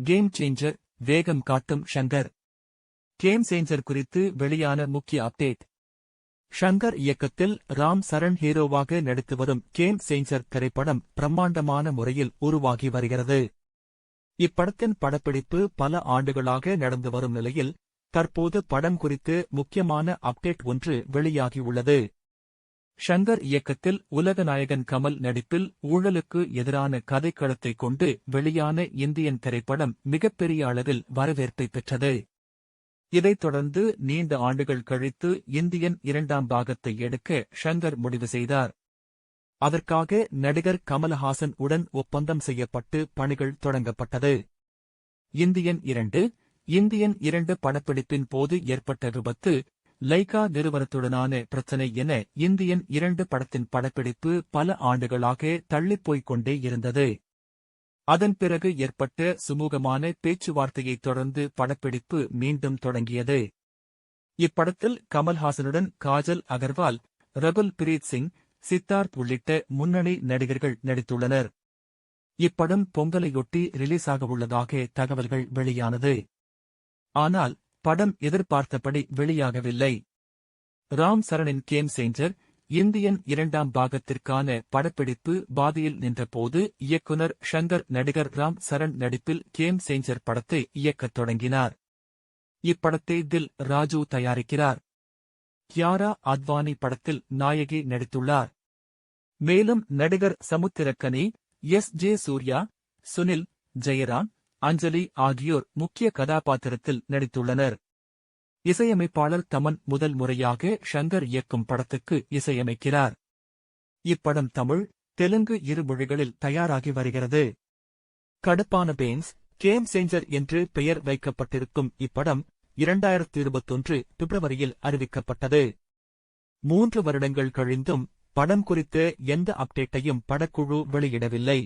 Game changer வேகம் காட்டும் Shankar. Game changer குறித்து வெளியான முக்கிய அப்டேட் ஷங்கர் இயக்கத்தில் ராம் சரண் ஹீரோவாக நடித்து வரும் கேம் சேஞ்சர் திரைப்படம் பிரம்மாண்டமான முறையில் உருவாகி வருகிறது. இப்படத்தின் படப்பிடிப்பு பல ஆண்டுகளாக நடந்து வரும் நிலையில் தற்போது படம் குறித்து முக்கியமான அப்டேட் ஒன்று வெளியாகியுள்ளது ஷங்கர் இயக்கத்தில் உலகநாயகன் கமல் நடிப்பில் ஊழலுக்கு எதிரான கதைக்களத்தை கொண்டு வெளியான இந்தியன் திரைப்படம் மிகப்பெரிய அளவில் வரவேற்பை பெற்றது. இதைத் தொடர்ந்து நீண்ட ஆண்டுகள் கழித்து இந்தியன் இரண்டாம் பாகத்தை எடுக்க ஷங்கர் முடிவு செய்தார். அதற்காக நடிகர் கமல்ஹாசன் உடன் ஒப்பந்தம் செய்யப்பட்டு பணிகள் தொடங்கப்பட்டது. இந்தியன் இரண்டு இந்தியன் இரண்டு படப்பிடிப்பின் போது ஏற்பட்ட விபத்து லைகா நிறுவனத்துடனான பிரச்சினை என இந்தியன் இரண்டு படத்தின் படப்பிடிப்பு பல ஆண்டுகளாக தள்ளிப்போய்க் கொண்டே இருந்தது. அதன் பிறகு ஏற்பட்ட சுமூகமான பேச்சுவார்த்தையைத் தொடர்ந்து படப்பிடிப்பு மீண்டும் தொடங்கியது. இப்படத்தில் கமல்ஹாசனுடன் காஜல் அகர்வால் ரகுல் பிரீத் சிங் சித்தார்த் உள்ளிட்ட முன்னணி நடிகர்கள் நடித்துள்ளனர். இப்படம் பொங்கலையொட்டி ரிலீஸ் உள்ளதாக தகவல்கள் வெளியானது. ஆனால் படம் எதிர்பார்த்தபடி வெளியாகவில்லை. ராம் சரணின் கேம் சேஞ்சர் இந்தியன் இரண்டாம் பாகத்திற்கான படப்பிடிப்பு பாதியில் நின்றபோது இயக்குனர் ஷங்கர் நடிகர் ராம் சரண் நடிப்பில் கேம் சேஞ்சர் படத்தை இயக்கத் தொடங்கினார். இப்படத்தை தில் ராஜு தயாரிக்கிறார். கியாரா அத்வானி படத்தில் நாயகி நடித்துள்ளார். மேலும் நடிகர் சமுத்திரக்கனி எஸ் ஜே சூர்யா சுனில் ஜெயராம் அஞ்சலி ஆகியோர் முக்கிய கதாபாத்திரத்தில் நடித்துள்ளனர். இசையமைப்பாளர் தமன் முதல் முறையாக ஷங்கர் இயக்கும் படத்துக்கு இசையமைக்கிறார். இப்படம் தமிழ் தெலுங்கு இரு மொழிகளில் தயாராகி வருகிறது. கடுப்பான பேன்ஸ் கேம் சேஞ்சர் என்று பெயர் வைக்கப்பட்டிருக்கும் இப்படம் இரண்டாயிரத்து இருபத்தொன்று பிப்ரவரியில் அறிவிக்கப்பட்டது. மூன்று வருடங்கள் கழிந்தும் படம் குறித்த எந்த அப்டேட்டையும் படக்குழு வெளியிடவில்லை.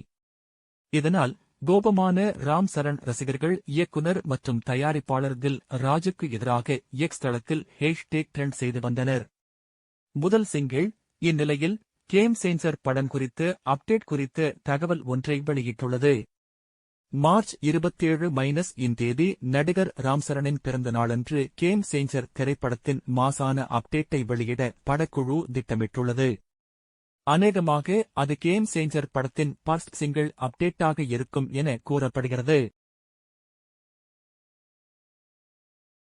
இதனால் கோபமான ராம் சரண் ரசிகர்கள் இயக்குனர் மற்றும் தயாரிப்பாளர் தில் ராஜுக்கு எதிராக எக்ஸ் தளத்தில் ஹேஷ்டேக் ட்ரெண்ட் செய்து வந்தனர். முதல் சிங்கிள் இந்நிலையில் கேம் சேஞ்சர் படம் குறித்து அப்டேட் குறித்த தகவல் ஒன்றை வெளியிட்டுள்ளது. மார்ச் இருபத்தேழு மைனஸ் இந்தேதி நடிகர் ராம்சரணின் பிறந்த நாளன்று கேம் சேஞ்சர் திரைப்படத்தின் மாசான அப்டேட்டை வெளியிட படக்குழு திட்டமிட்டுள்ளது. அநேகமாக அது கேம் சேஞ்சர் படத்தின் பர்ஸ்ட் சிங்கிள் அப்டேட்டாக இருக்கும் என கூறப்படுகிறது.